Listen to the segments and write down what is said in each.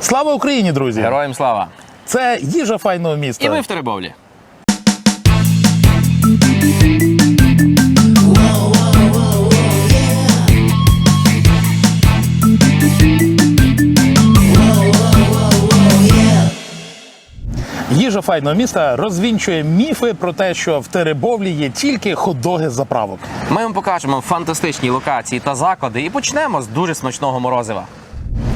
Слава Україні, друзі! Героям слава! Це їжа файного міста. І ви в Теребовлі. Їжа файного міста розвінчує міфи про те, що в Теребовлі є тільки хот-доги з заправок. Ми вам покажемо фантастичні локації та заклади і почнемо з дуже смачного морозива.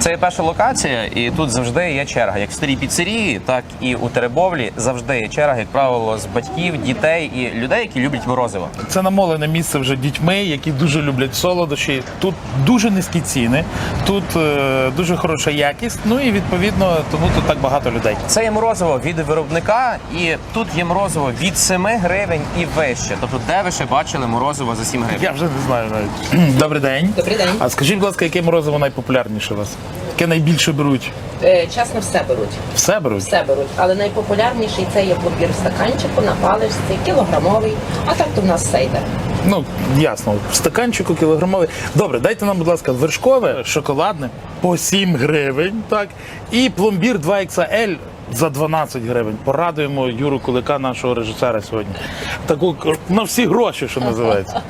Це є перша локація, і тут завжди є черга. Як в старій піцерії, так і у Теребовлі завжди є черга, як правило, з батьків, дітей і людей, які люблять морозиво. Це намолене місце вже дітьми, які дуже люблять солодощі. Тут дуже низькі ціни, тут е, дуже хороша якість. Ну і відповідно тому тут так багато людей. Це є морозиво від виробника, і тут є морозиво від 7 гривень і вище. Тобто, де ви ще бачили морозиво за 7 гривень? Я вже не знаю навіть. Добрий день. Добрий день. А скажіть, будь ласка, яке морозиво найпопулярніше у вас? Яке найбільше беруть? Е, Чесно, все беруть. Все беруть? Все беруть. Але найпопулярніший це є пломбір в стаканчику на паличці, кілограмовий, а так то в нас все йде. Ну, ясно, в стаканчику кілограмовий. Добре, дайте нам, будь ласка, вершкове, шоколадне по 7 гривень, так, і пломбір 2XL за 12 гривень. Порадуємо Юру Кулика, нашого режисера сьогодні. Таку на всі гроші, що називається.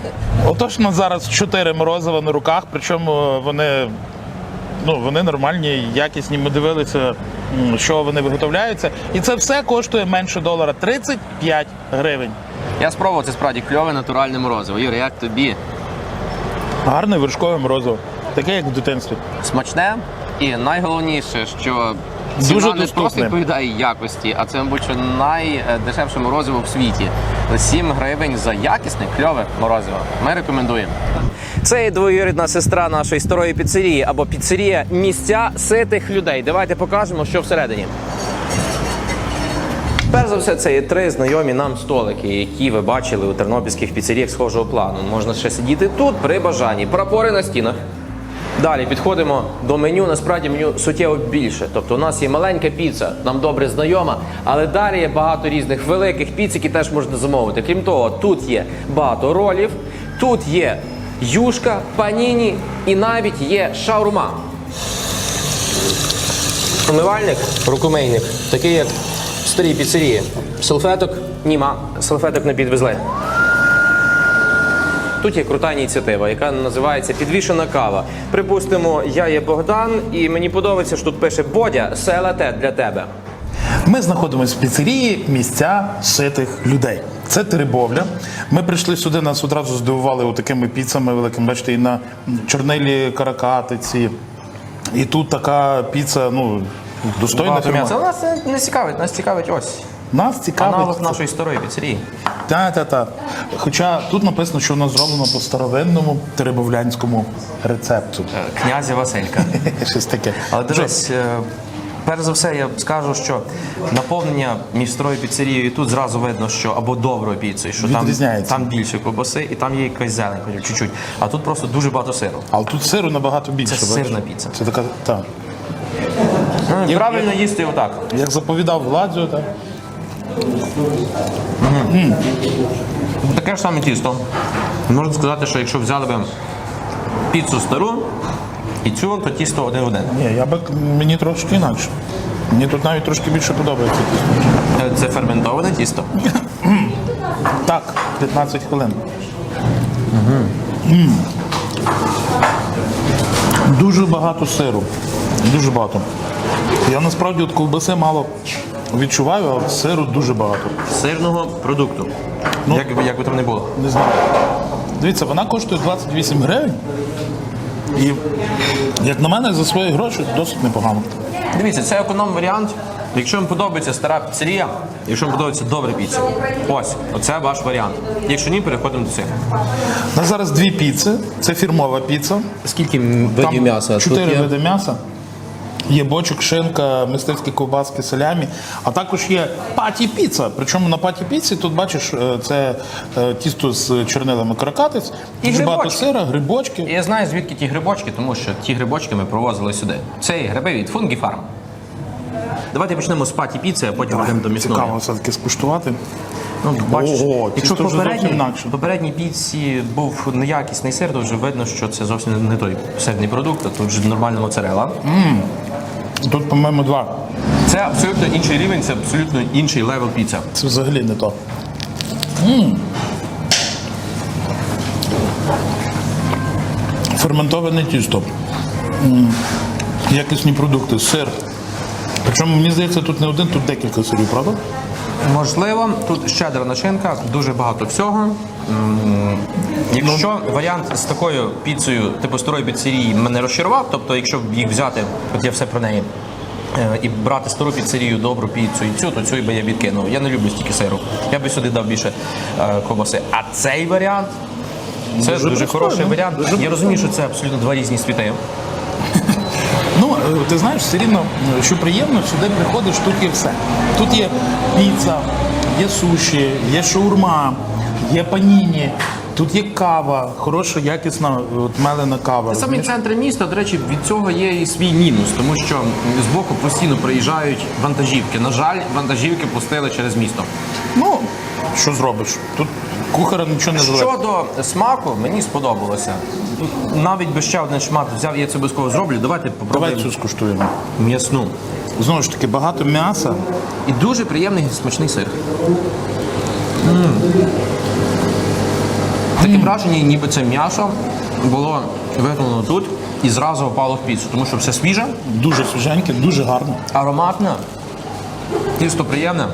Отож, у нас зараз 4 морозива на руках, причому вони. Ну, вони нормальні, якісні. Ми дивилися, що вони виготовляються. І це все коштує менше долара 35 гривень. Я спробував це справді кльове натуральне морозиво. Юр, як тобі? Гарне вершкове морозиво. Таке, як в дитинстві. Смачне і найголовніше, що ціна Дуже не доступне. просто відповідає якості, а це, мабуть, що найдешевше морозиво в світі. 7 гривень за якісне кльове морозиво. Ми рекомендуємо. Це є двоюрідна сестра нашої старої піцерії або піцерія місця ситих людей. Давайте покажемо, що всередині. Перш за все, це є три знайомі нам столики, які ви бачили у тернопільських піцеріях схожого плану. Можна ще сидіти тут при бажанні. Прапори на стінах. Далі підходимо до меню. Насправді меню суттєво більше. Тобто у нас є маленька піца, нам добре знайома, але далі є багато різних великих піц, які теж можна замовити. Крім того, тут є багато ролів, тут є юшка, паніні і навіть є шаурма. Умивальник, рукомийник, такий як в старій піцерії. Салфеток німа, салфеток не підвезли. Тут є крута ініціатива, яка називається Підвішена кава. Припустимо, я є Богдан, і мені подобається, що тут пише Бодя, селате для тебе. Ми знаходимося в піцерії місця ситих людей. Це Теребовля. Ми прийшли сюди, нас одразу здивували такими піцами великими. Бачите, і на чорнилі каракатиці. І тут така піца, ну, достойна Багато фірма. м'яса. Нас не цікавить, нас цікавить ось. Нас цікавить. Аналог нашої старої піцерії. Так. Хоча тут написано, що воно зроблено по старовинному теребовлянському рецепту. Е, Князя Василька. Щось таке. Але дивись, е, перш за все, я скажу, що наповнення між старою піцерією і тут зразу видно, що або доброю піцею, що там, Відрізняється. там більше ковбаси і там є якась зелень, хоча чуть-чуть. А тут просто дуже багато сиру. Але тут сиру набагато більше. Це бачиш? сирна піца. Це така, так. Ну, Правильно їсти отак. Як заповідав Владзю, так. Таке ж саме тісто. Можна сказати, що якщо взяли б піцу стару і цю, то тісто один в один. Ні, я би мені трошки інакше. Мені тут навіть трошки більше подобається тісто. Е, Це ферментоване тісто. Так, 15 хвилин. М. Дуже багато сиру. Дуже багато. Я насправді от ковбаси мало відчуваю, а от сиру дуже багато. Сирного продукту. Ну. як, би, як би там не було. Не знаю. Дивіться, вона коштує 28 гривень. І, як на мене, за свої гроші досить непогано. Дивіться, це економ варіант. Якщо вам подобається стара піцерія, якщо вам подобається добра піца, ось, оце ваш варіант. Якщо ні, переходимо до цих. У нас зараз дві піци. Це фірмова піца. Скільки Там Чотири види м'яса. Є бочок, шинка, мисливські ковбаски, салямі, а також є паті піца. Причому на паті піці тут бачиш е, це е, тісто з чорнилами каракатиць, І дуже багато сира, грибочки. Я знаю, звідки ті грибочки, тому що ті грибочки ми провозили сюди. Це гриби від Fungi Farm. Давайте почнемо з паті піци, а потім йдемо до місної. Цікаво все-таки скуштувати. Ну, бачиш, Ого, якщо тісто вже зовсім попередній, інакше. попередній піці був неякісний сир, то вже видно, що це зовсім не той сирний продукт, а тут вже нормальна моцарела. Тут, по-моєму, два. Це абсолютно інший рівень, це абсолютно інший левел піца. Це взагалі не то. М. Ферментоване тісто. М. Якісні продукти, сир. Причому, мені здається, тут не один, тут декілька сирів, правда? Можливо, тут щедра начинка, дуже багато всього. Якщо варіант з такою піцею, типу старої піцерії, мене розчарував, тобто, якщо б їх взяти, от я все про неї. е, І брати стару піцерію, добру піцу і цю, то цю би я відкинув. Я не люблю стільки сиру. Я би сюди дав більше е, ковбаси. А цей варіант це дуже, Дуже хороший варіант. Дуже я розумію, що це абсолютно два різні світи. Ти знаєш, все рівно, що приємно, сюди приходиш, тут є все. Тут є піца, є суші, є шаурма, є паніні, тут є кава, хороша, якісна от, мелена кава. Самі центри міста, до речі, від цього є і свій мінус, тому що з боку постійно приїжджають вантажівки. На жаль, вантажівки пустили через місто. Ну, що зробиш? Тут кухара нічого не зробить. Щодо смаку, мені сподобалося. Навіть би ще один шмат взяв, я це обов'язково зроблю. Давайте Давай попробуємо цю скуштуємо. м'ясну. Знову ж таки, багато м'яса. І дуже приємний смачний сир. М. Таке враження, ніби це м'ясо було виготовлено тут і зразу впало в піцу, тому що все свіже, Дуже свіженьке, дуже гарно. ароматне, тісто приємне.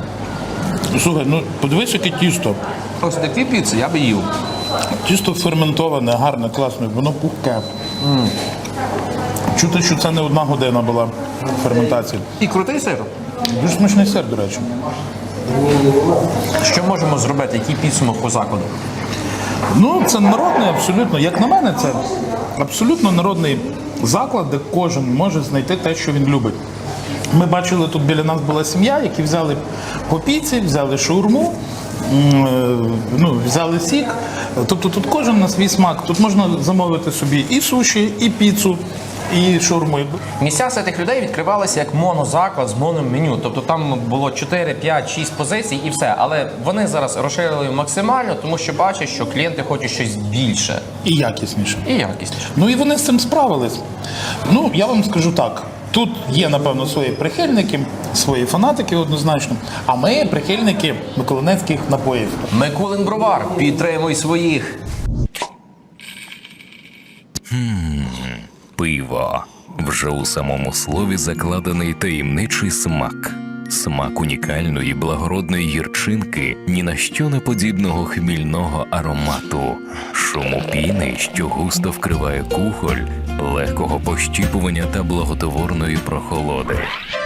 Слухай, ну подивись, яке тісто. Ось такі піци я би їв. Тісто ферментоване, гарне, класне, воно пухке. Чути, що це не одна година була ферментація. І крутий сир. Дуже смачний сир, до речі. Що можемо зробити? Який підсумок по закладу? Ну, це народний абсолютно. Як на мене, це абсолютно народний заклад, де кожен може знайти те, що він любить. Ми бачили, тут біля нас була сім'я, які взяли по піці, взяли шаурму, ну, взяли сік. Тобто тут кожен на свій смак. Тут можна замовити собі і суші, і піцу, і шаурму. Місця цих людей відкривалися як монозаклад з мономеню. Тобто там було 4, 5, 6 позицій і все. Але вони зараз розширили максимально, тому що бачать, що клієнти хочуть щось більше І якісніше. і якісніше. Ну і вони з цим справились. Ну, я вам скажу так. Тут є, напевно, свої прихильники, свої фанатики однозначно. А ми прихильники миколинецьких напоїв. Микулин Бровар, підтримуй своїх. Пиво. Вже у самому слові закладений таємничий смак. Смак унікальної благородної гірчинки, ні на що не подібного хмільного аромату, шуму піни, що густо вкриває кухоль, легкого пощіпування та благотворної прохолоди.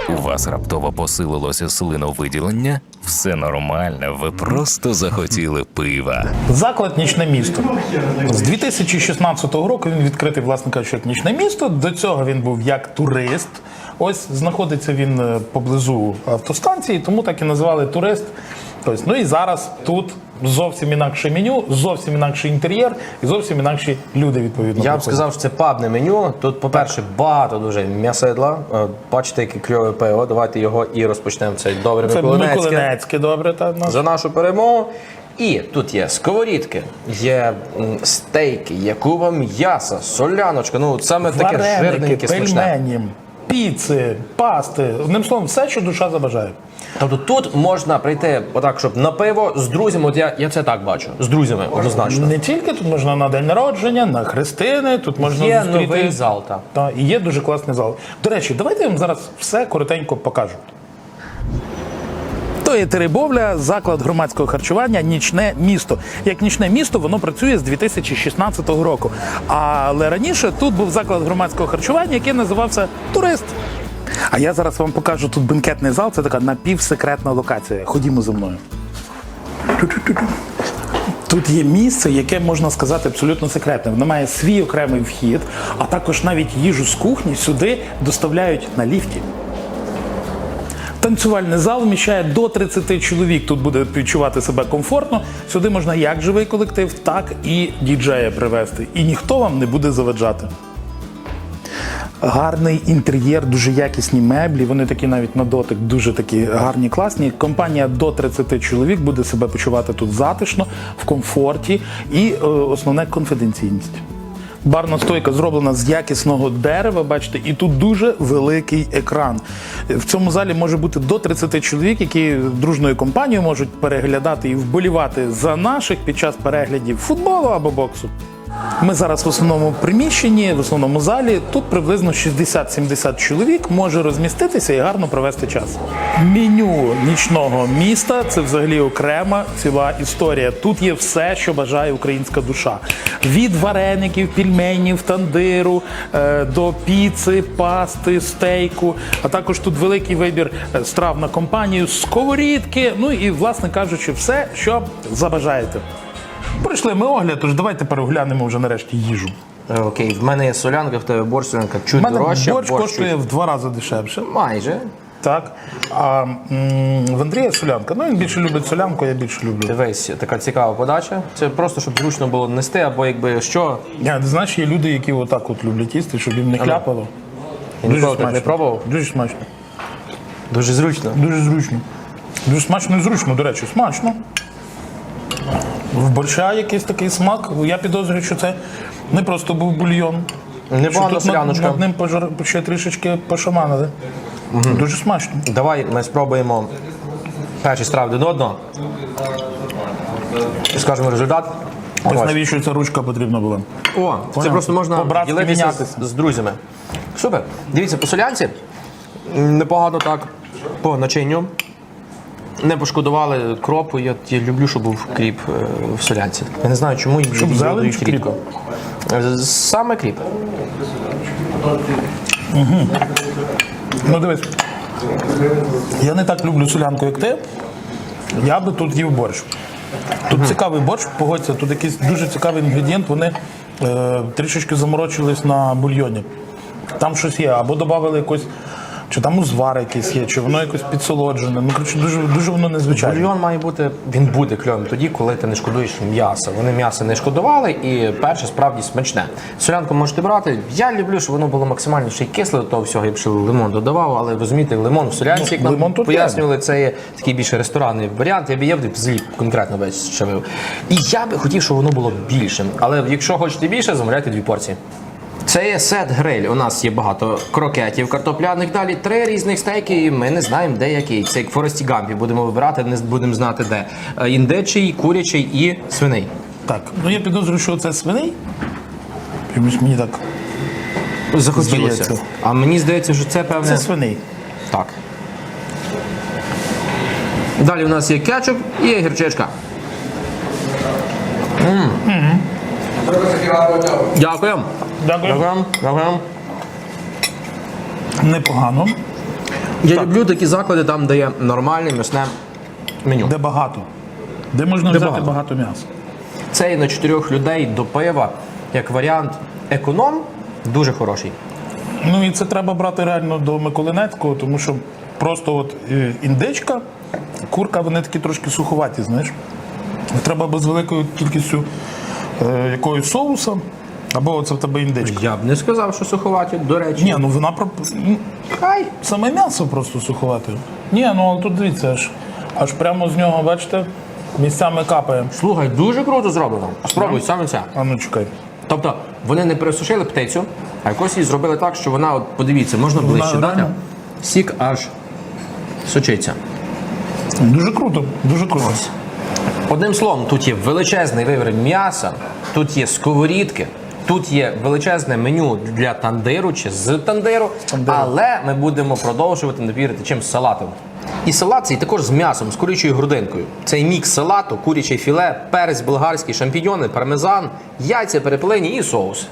У вас раптово посилилося слиновиділення? Все нормально, ви просто захотіли пива. Заклад нічне місто. З 2016 року він відкритий, власне кажучи, нічне місто. До цього він був як турист. Ось знаходиться він е, поблизу автостанції, тому так і називали турист. Тобто, ну і зараз тут зовсім інакше меню, зовсім інакший інтер'єр і зовсім інакші люди відповідно. Я б приходять. сказав, що це пабне меню. Тут, по-перше, багато дуже м'ясидла. Е, Бачите, яке кльове пиво. Давайте його і розпочнемо. Це добре Це Миколинецьке. Миколинецьке, добре, та наш. за нашу перемогу. І тут є сковорідки, є стейки, є куба м'яса, соляночка. Ну саме таке жирненьке смачне. Піци, пасти. Одним словом, все, що душа забажає. Тобто тут можна прийти отак, щоб на пиво з друзями. От я, я це так бачу. З друзями однозначно. Не тільки тут можна на день народження, на хрестини, тут можна Є зустріти. новий зал. Та. Та, і є дуже класний зал. До речі, давайте я вам зараз все коротенько покажу. То є Теребовля, заклад громадського харчування, нічне місто. Як нічне місто, воно працює з 2016 року. Але раніше тут був заклад громадського харчування, який називався Турист. А я зараз вам покажу тут бенкетний зал. Це така напівсекретна локація. Ходімо за мною. Тут є місце, яке можна сказати абсолютно секретне. Воно має свій окремий вхід, а також навіть їжу з кухні сюди доставляють на ліфті. Танцювальний зал вміщає до 30 чоловік. Тут буде відчувати себе комфортно. Сюди можна як живий колектив, так і діджея привезти. І ніхто вам не буде заваджати. Гарний інтер'єр, дуже якісні меблі. Вони такі навіть на дотик, дуже такі гарні, класні. Компанія до 30 чоловік буде себе почувати тут затишно, в комфорті і е, основне конфіденційність. Барна стойка зроблена з якісного дерева, бачите, і тут дуже великий екран. В цьому залі може бути до 30 чоловік, які дружною компанією можуть переглядати і вболівати за наших під час переглядів футболу або боксу. Ми зараз в основному приміщенні, в основному залі. Тут приблизно 60-70 чоловік може розміститися і гарно провести час. Меню нічного міста це взагалі окрема ціла історія. Тут є все, що бажає українська душа: від вареників, пільменів, тандиру е, до піци, пасти, стейку. А також тут великий вибір е, страв на компанію, сковорідки. Ну і, власне кажучи, все, що забажаєте. Пройшли ми огляд, тож давайте переглянемо вже нарешті їжу. Е, Окей, в мене є солянка, в тебе борщ, солянка У чуть мене дорожча. борщ борщ коштує чуть- в два рази дешевше. Майже. Так. А м, в Андрія солянка. Ну він більше любить солянку, я більше люблю. Дивись, така цікава подача. Це просто щоб зручно було нести, або якби що. Я, ти знаєш, є люди, які отак от люблять їсти, щоб їм не хляпало. Я ніколи так не пробував. Дуже смачно. Дуже зручно. Дуже зручно. Дуже смачно і зручно, до речі, смачно. В борща якийсь такий смак. Я підозрюю, що це не просто був бульйон. Непогана Що тут над, над ним пожар... ще трішечки пошаманили. Дуже смачно. Давай ми спробуємо перші страви один одного. І скажемо результат. Ось Ось. навіщо ця ручка потрібна була. О, це Поняв. просто можна По-братськи ділитися з, з друзями. Супер. Дивіться, по солянці м, непогано так по начинню. Не пошкодували кропу. Я, люблю, щоб був кріп е, в солянці. Я не знаю, чому зелень додають рідко. Е, Саме кріп. Ну дивись. Я не так люблю солянку, як ти. Я би тут їв борщ. Тут цікавий борщ, погодься, тут якийсь дуже цікавий інгредієнт. Вони е, трішечки заморочились на бульйоні. Там щось є, або додали якось, чи там узвар якийсь є, чи воно якось підсолоджене. Ну, коротше, дуже, дуже воно незвичайне. Бульйон має бути, він буде кльовим тоді, коли ти не шкодуєш м'яса. Вони м'ясо не шкодували, і перше справді смачне. Солянку можете брати. Я люблю, щоб воно було максимально ще й кисле до того всього, я б ще лимон додавав, але розумієте, лимон в солянці, Ну, як нам лимон тут пояснювали, це є такий більше ресторанний варіант. Я б я б взагалі конкретно весь щавив. І я би хотів, щоб воно було більшим. Але якщо хочете більше, замовляйте дві порції. Це є сет гриль. У нас є багато крокетів, картопляних. Далі три різних стейки. і Ми не знаємо, де який. Це як Форесті Гампі. Будемо вибирати, не будемо знати де. Е, Індичий, курячий і свиний. Так, ну я підозрюю, що це свиней. Чомусь мені так. Захотілося. Здається. А мені здається, що це певне. Це свиней. Так. Далі у нас є кетчуп і гірчичка. М. Дякую. Дякую. Дякую. Дякую. Непогано. Я люблю такі заклади, там, де є нормальне м'ясне меню. Де багато. Де можна Де взяти багато. багато м'яса. Цей на чотирьох людей до пива, як варіант економ, дуже хороший. Ну і це треба брати реально до Миколинецького, тому що просто от е, індичка, курка, вони такі трошки суховаті, знаєш. Треба або з великою кількістю е, якогось соуса, або оце в тебе індичка. Я б не сказав, що суховаті, до речі. Ні, ну вона про ну, Хай. саме м'ясо просто суховате. Ні, ну але тут дивіться, аж, аж прямо з нього, бачите, місцями капає. Слухай, дуже круто зроблено. Спробуй саме це. А ну чекай. Тобто вони не пересушили птицю, а якось її зробили так, що вона, от подивіться, можна ближче дати. реально. Сік аж сочиться. Дуже круто, дуже круто. Одним словом, тут є величезний вибір м'яса, тут є сковорідки, тут є величезне меню для тандиру чи з тандиру, але ми будемо продовжувати навірити чим салатом. І салат цей також з м'ясом, з курячою грудинкою. Цей мікс салату, куряче філе, перець болгарський, шампіньони, пармезан, яйця перепелені і соус.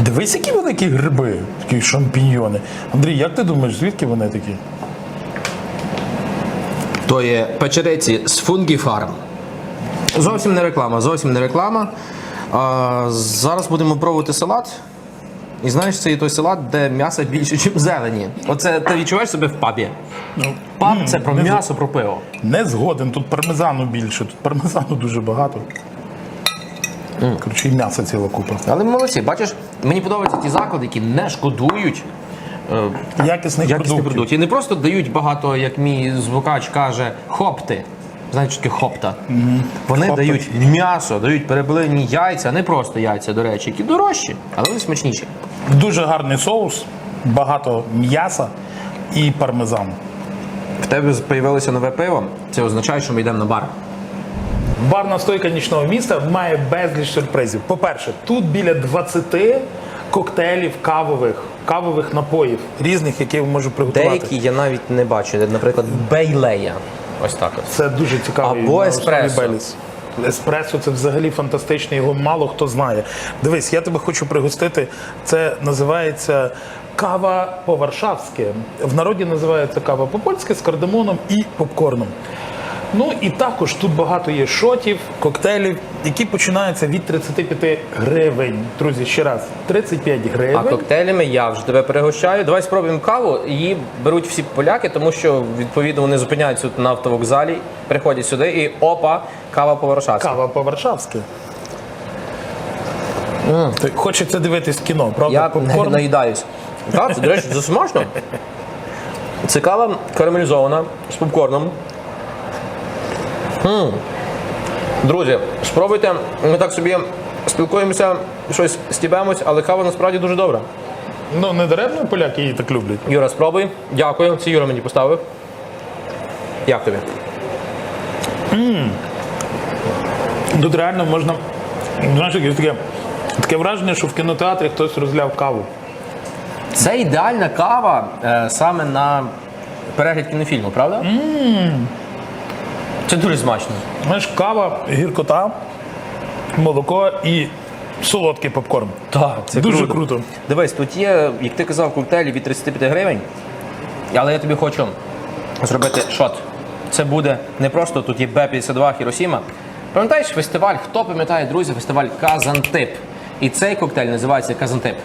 Дивись, які великі гриби, такі шампіньйони. Андрій, як ти думаєш, звідки вони такі? То є печериці з Фунгіфарм. Зовсім не реклама, зовсім не реклама. А, зараз будемо пробувати салат. І знаєш, це є той салат, де м'яса більше, ніж зелені. Оце ти відчуваєш себе в пабі. Паб це про не м'ясо, про пиво. Не згоден, тут пармезану більше, тут пармезану дуже багато. Коротше, і м'яса ціла купа. Але ми молодці, бачиш, мені подобаються ті заклади, які не шкодують е, Якісних якісних продуктів. продуктів. І не просто дають багато, як мій звукач каже, хопти. Знаєте, що таке хопта. Вони Хопта. дають м'ясо, дають перепилені яйця, не просто яйця, до речі, які дорожчі, але вони смачніші. Дуже гарний соус, багато м'яса і пармезану. В тебе з'явилося нове пиво, це означає, що ми йдемо на бар. Барна стойка нічного міста має безліч сюрпризів. По-перше, тут біля 20 коктейлів кавових, кавових напоїв різних, які я можу приготувати. Деякі я навіть не бачу, наприклад, бейлея. Ось так от. Це дуже цікавий Або еспресо. Беліс. Еспресо це взагалі фантастично, його мало хто знає. Дивись, я тебе хочу пригостити. Це називається кава по-варшавськи. В народі називається кава по-польськи з кардамоном і попкорном. Ну і також тут багато є шотів, коктейлів, які починаються від 35 гривень. Друзі, ще раз, 35 гривень. А коктейлями я вже тебе пригощаю. Давай спробуємо каву. Її беруть всі поляки, тому що відповідно вони зупиняються тут на автовокзалі, приходять сюди і опа, кава по варшавськи Кава по-варшавськи. Ти- Хочеться дивитись кіно, правда? Я Попкорн. наїдаюсь. Так, це, до речі, це смачно. Це кава карамелізована з попкорном. М. Друзі, спробуйте. Ми так собі спілкуємося, щось стібемось, але кава насправді дуже добра. Ну, не даремно поляки її так люблять. Юра, спробуй. Дякую. Це Юра мені поставив. Як тобі? Тут реально можна. Знаєш, якесь таке, таке враження, що в кінотеатрі хтось розляв каву. Це ідеальна кава е, саме на перегляд кінофільму, правда? Це дуже смачно. Знаєш, кава, гіркота, молоко і солодкий попкорн. Так, це Дуже круто. Дивись, тут є, як ти казав, коктейлі від 35 гривень, але я тобі хочу зробити шот. Це буде не просто тут є Б-52 Хіросіма. Пам'ятаєш фестиваль? Хто пам'ятає, друзі, фестиваль Казантип. І цей коктейль називається Казантип.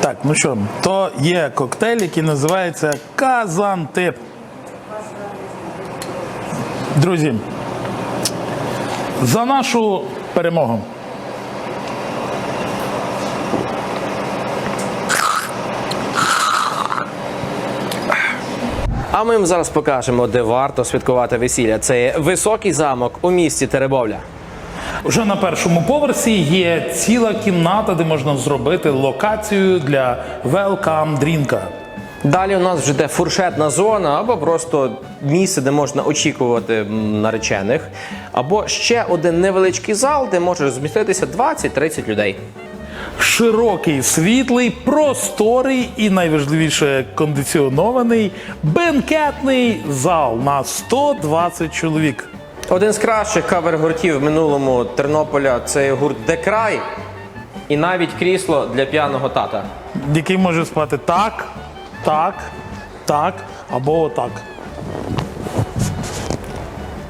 Так, ну що, то є коктейль, який називається Казантип. Друзі, за нашу перемогу. А ми їм зараз покажемо, де варто святкувати весілля. Це високий замок у місті Теребовля. Вже на першому поверсі є ціла кімната, де можна зробити локацію для welcome дрінка. Далі у нас вже йде фуршетна зона, або просто місце, де можна очікувати наречених, або ще один невеличкий зал, де може розміститися 20-30 людей. Широкий, світлий, просторий і найважливіше кондиціонований бенкетний зал на 120 чоловік. Один з кращих кавер-гуртів в минулому Тернополя це гурт Декрай, і навіть крісло для п'яного тата. який може спати так, так, так або отак.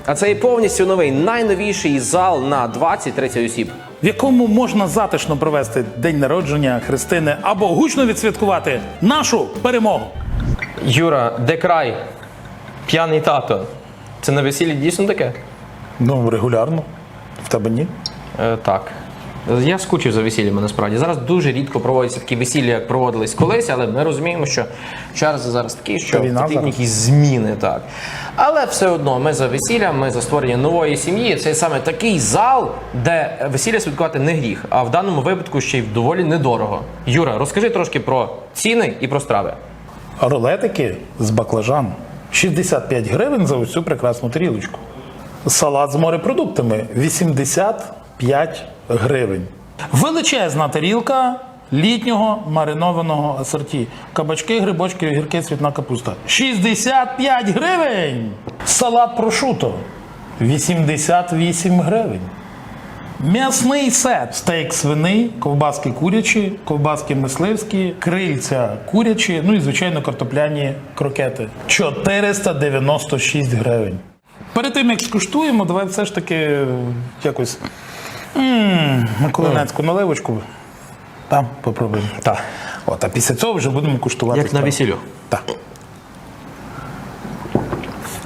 А це і повністю новий найновіший зал на 20-30 осіб. В якому можна затишно провести день народження Христини або гучно відсвяткувати нашу перемогу. Юра, Декрай, п'яний тато. Це на весіллі дійсно таке? Ну, регулярно. В тебе ні? Е, так. Я скучив за весіллями насправді. Зараз дуже рідко проводяться такі весілля, як проводились колись, але ми розуміємо, що час зараз такий, що потрібні якісь зміни. Так. Але все одно ми за весілля, ми за створення нової сім'ї. Це саме такий зал, де весілля святкувати не гріх, а в даному випадку ще й доволі недорого. Юра, розкажи трошки про ціни і про страви. Рулетики з баклажан. 65 гривень за цю прекрасну тарілочку. Салат з морепродуктами 85 гривень. Величезна тарілка літнього маринованого асорті. Кабачки, грибочки, огірки, цвітна капуста. 65 гривень. Салат прошуто 88 гривень. М'ясний сет. Стейк свиний, ковбаски курячі, ковбаски мисливські, крильця курячі, ну і звичайно картопляні крокети. 496 гривень. Перед тим як скуштуємо, давай все ж таки якось миколинецьку наливочку. Там попробуємо. Так. От, а після цього вже будемо куштувати. Як на весіллю. Так.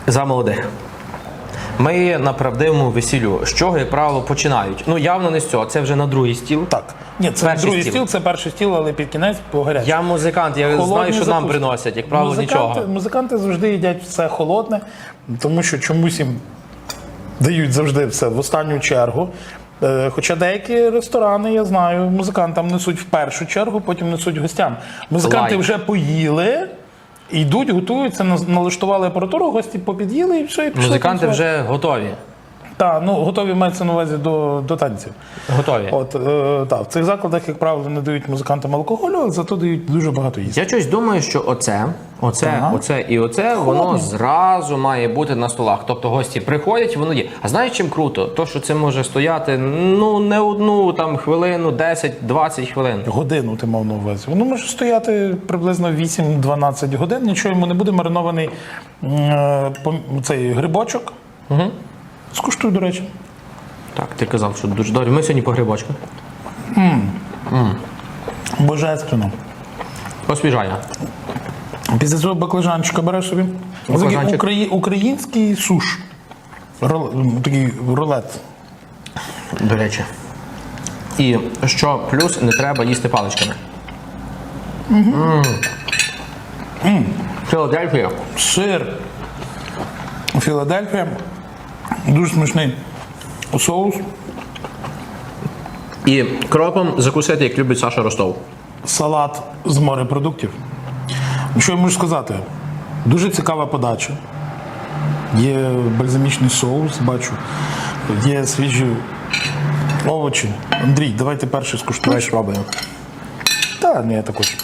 За молодих. Ми на правдивому весіллю. З чого, як правило, починають? Ну, явно не з цього, це вже на другий стіл. Так. Ні, це Перший другий стіл. стіл. це перший стіл, але під кінець по гарячому. Я музикант, я Холодні знаю, що нам приносять, як правило, музиканти, нічого. Музиканти завжди їдять все холодне, тому що чомусь їм дають завжди все в останню чергу. Е, Хоча деякі ресторани, я знаю, музикантам несуть в першу чергу, потім несуть гостям. Музиканти Лайк. вже поїли, йдуть, готуються, на- налаштували апаратуру, гості попід'їли і все. І пішли Музиканти танцювати. вже готові. Так, ну готові мається на увазі до, до танців. Готові. От е, так, в цих закладах, як правило, не дають музикантам алкоголю, але зато дають дуже багато їсти. Я щось думаю, що оце, оце, Ага. оце і оце воно зразу має бути на столах. Тобто гості приходять, воно є. А знаєш, чим круто? То, що це може стояти ну не одну там хвилину, 10-20 хвилин. Годину ти мав на увазі. Воно може стояти приблизно 8-12 годин, нічого йому не буде маринований е, цей грибочок. Угу. Скуштуй, до речі. Так, ти казав, що дуже добре. Ми сьогодні по грибочку. Божественно. Освіжає. Після цього баклажанчика береш собі. Баклажанчик. Такий Украї... Український суш. Рол... Такий рулет. До речі. І що плюс не треба їсти паличками. М. Філадельфія. Сир. Філадельфія. Дуже смачний соус. І кропом закусити, як любить Саша Ростов. салат з морепродуктів. Що я можу сказати? Дуже цікава подача. Є бальзамічний соус, бачу. Є свіжі овочі. Андрій, давайте перший скуштуєш. пробуємо. Та ні, я також.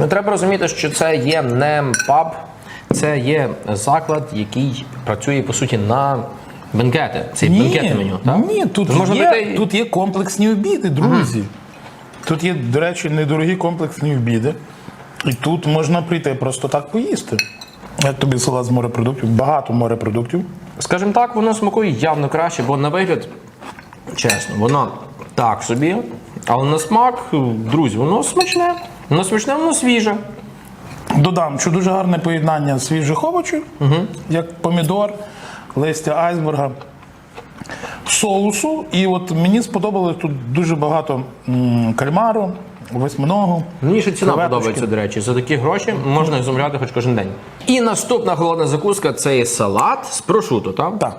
Ну, треба розуміти, що це є не паб, це є заклад, який працює по суті на бенкети. Це бенкетне меню. Так? ні тут, можна є, і- тут є комплексні обіди, друзі. Тут є, до речі, недорогі комплексні обіди. І тут можна прийти просто так поїсти. Як тобі салат з морепродуктів? Багато морепродуктів. Скажімо так, воно смакує явно краще, бо на вигляд, чесно, воно так собі, але на смак, друзі, воно смачне. Воно смачне, воно свіже. Додам, що дуже гарне поєднання свіжих овочів, як помідор, листя айсберга, соусу. І от мені сподобалось тут дуже багато м, кальмару, восьминогу. Мені ще ціна креветочки. подобається, до речі. За такі гроші можна їх замовляти хоч кожен день. І наступна холодна закуска це є салат з прошуто, так? Так.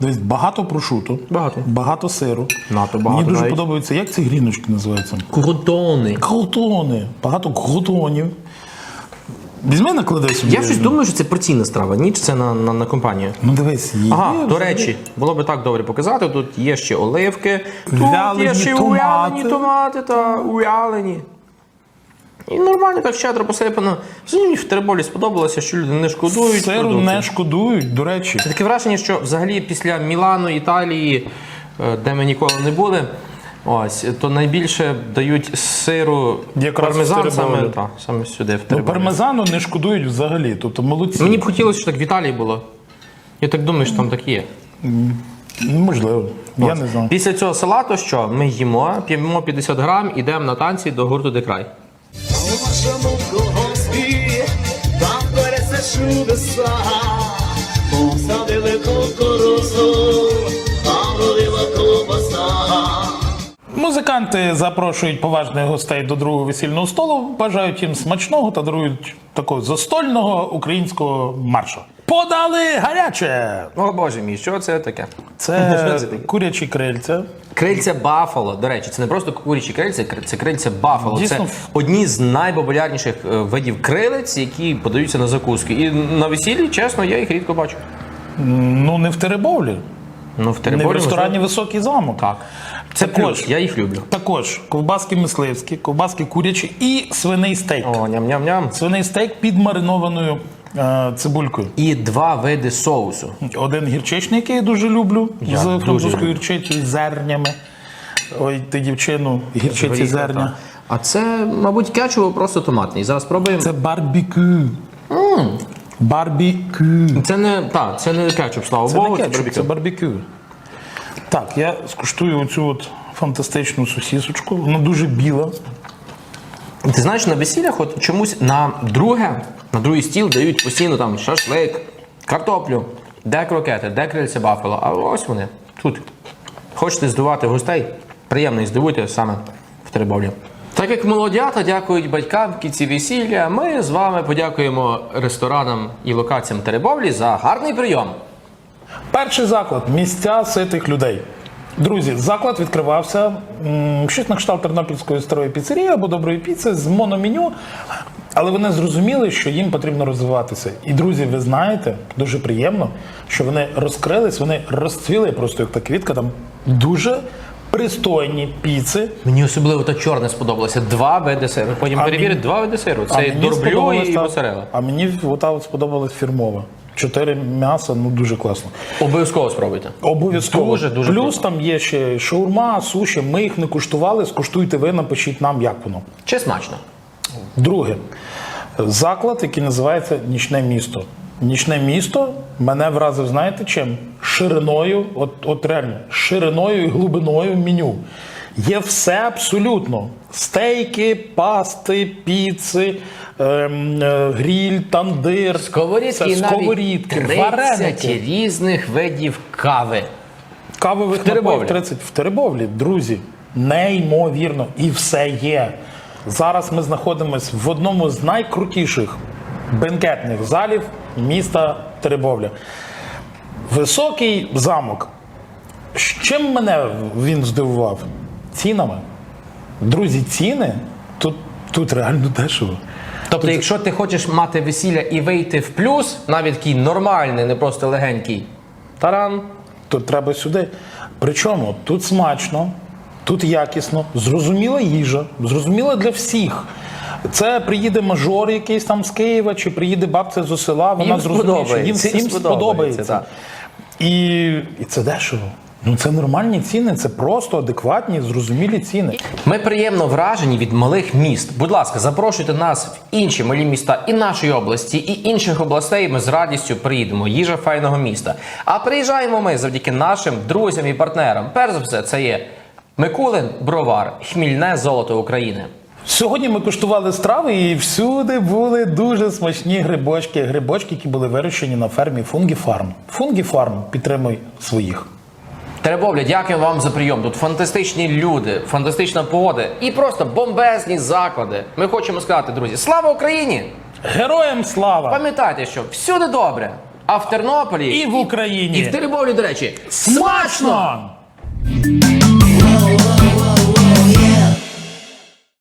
Дивись, багато прошуту, Багато. багато сиру. Надто багато Мені дуже навіть. подобається, як ці гріночки називаються? Крутони. Крутони. Багато крутонів. Візьми наклади собі. Я щось думаю, що це порційна страва, ні, чи це на, на, на компанію. Ну дивись, є. Ага, до речі, було би так добре показати. Тут є ще оливки, тут Вялені є ще томати. увялені томати та увялені. І нормально так щедро посипано. Взагалі мені в Тереболі сподобалося, що люди не шкодують. Сиру продуктів. не шкодують, до речі. Таке враження, що взагалі після Мілану, Італії, е, де ми ніколи не були, ось, то найбільше дають сиру Якраз пармезан саме, та, саме сюди, в Ну, пармезану не шкодують взагалі. Тобто молодці. Мені б хотілося, щоб так в Італії було. Я так думаю, що там так є. Ну, Можливо, я не знаю. Після цього салату що? Ми їмо, п'ємо 50 грам, ідемо на танці до гурту Декрай. У вашому колгоспі там береться чудеса, Музиканти запрошують поважних гостей до другого весільного столу, бажають їм смачного та дарують такого застольного українського маршу. Подали гаряче! О боже мій, що це таке? Це курячі крильця. Крильця Баффало. До речі, це не просто курячі крильця, це крильця. Дійсно. Це одні з найпопулярніших е, видів крилиць, які подаються на закуски. І на весіллі, чесно, я їх рідко бачу. Ну, не в Теребовлі, Ну, в не в ресторані. Високий замок. Так. Це Також. плюс, я їх люблю. Також ковбаски мисливські, ковбаски курячі і свиний стейк. О, ням-ням-ням. Свиний стейк під маринованою е, цибулькою. І два види соусу. Один гірчичний, який я дуже люблю, Я з дуже французькою люблю. гірчицею, з зернями. Ой, ти дівчину, гірчиці зерня. так. А це, мабуть, кетчуп просто томатний. Зараз спробуємо. Це барбікю. Барбікю. Це не та, це не кетчуп, слава Це Богу, не кетчуп, барбекю. це барбекю. Так, я скуштую оцю от фантастичну сосісочку. Вона дуже біла. Ти знаєш, на весіллях от чомусь на друге, на другий стіл дають постійно там шашлик, картоплю, де крокети, де крильця бафало. А ось вони тут. Хочете здувати гостей? приємно і здивуйте саме в Теребовлі. Так як молодята дякують батькам в кінці весілля, ми з вами подякуємо ресторанам і локаціям Теребовлі за гарний прийом. Перший заклад місця ситих людей. Друзі, заклад відкривався щось на кшталт тернопільської старої піцерії або доброї піци з мономеню. Але вони зрозуміли, що їм потрібно розвиватися. І друзі, ви знаєте, дуже приємно, що вони розкрились, вони розцвіли просто як та квітка. Там дуже пристойні піци. Мені особливо та чорне сподобалося. Два види сиру. Потім А перевірити мені- два види сиру. Це мені дорблю і моцарелла. А мені от сподобалась фірмова. Чотири м'яса, ну дуже класно. Обов'язково спробуйте. Обов'язково. Дуже, дуже Плюс круто. там є ще шаурма, суші. Ми їх не куштували. Скуштуйте ви, напишіть нам, як воно. Чи смачно? Друге, заклад, який називається Нічне місто. Нічне місто мене вразив, знаєте чим? Шириною, от, от реально, шириною і глибиною меню. Є все абсолютно: стейки, пасти, піци, ем, е, гріль, тандир, Сковорідки і навіть сковорідки, 30 вареники. різних видів кави. Кавових Теребовлі. напоїв 30 в Теребовлі, друзі, неймовірно, і все є. Зараз ми знаходимося в одному з найкрутіших бенкетних залів міста Теребовля. Високий замок. З Чим мене він здивував? Цінами. Друзі, ціни тут, тут реально дешево. Тобто, якщо ти хочеш мати весілля і вийти в плюс, навіть такий нормальний, не просто легенький, таран, то треба сюди. Причому тут смачно, тут якісно, зрозуміла їжа, зрозуміла для всіх. Це приїде мажор якийсь там з Києва, чи приїде бабця з села, вона Їм зрозуміє, що їм всім сподобається, сподобається. І, і це дешево. Ну це нормальні ціни, це просто адекватні, зрозумілі ціни. Ми приємно вражені від малих міст. Будь ласка, запрошуйте нас в інші малі міста і нашої області, і інших областей. Ми з радістю приїдемо. Їжа файного міста. А приїжджаємо ми завдяки нашим друзям і партнерам. Перш за все, це є Микулин Бровар, хмільне золото України. Сьогодні ми куштували страви, і всюди були дуже смачні грибочки. Грибочки, які були вирощені на фермі Фунгі Фарм. Фунгі Фарм підтримуй своїх. Теребовля, дякую вам за прийом. Тут фантастичні люди, фантастична погода і просто бомбезні заклади. Ми хочемо сказати, друзі, слава Україні! Героям слава! Пам'ятайте, що всюди добре. А в Тернополі І в Україні. і в Теребовлі, до речі, Смачно!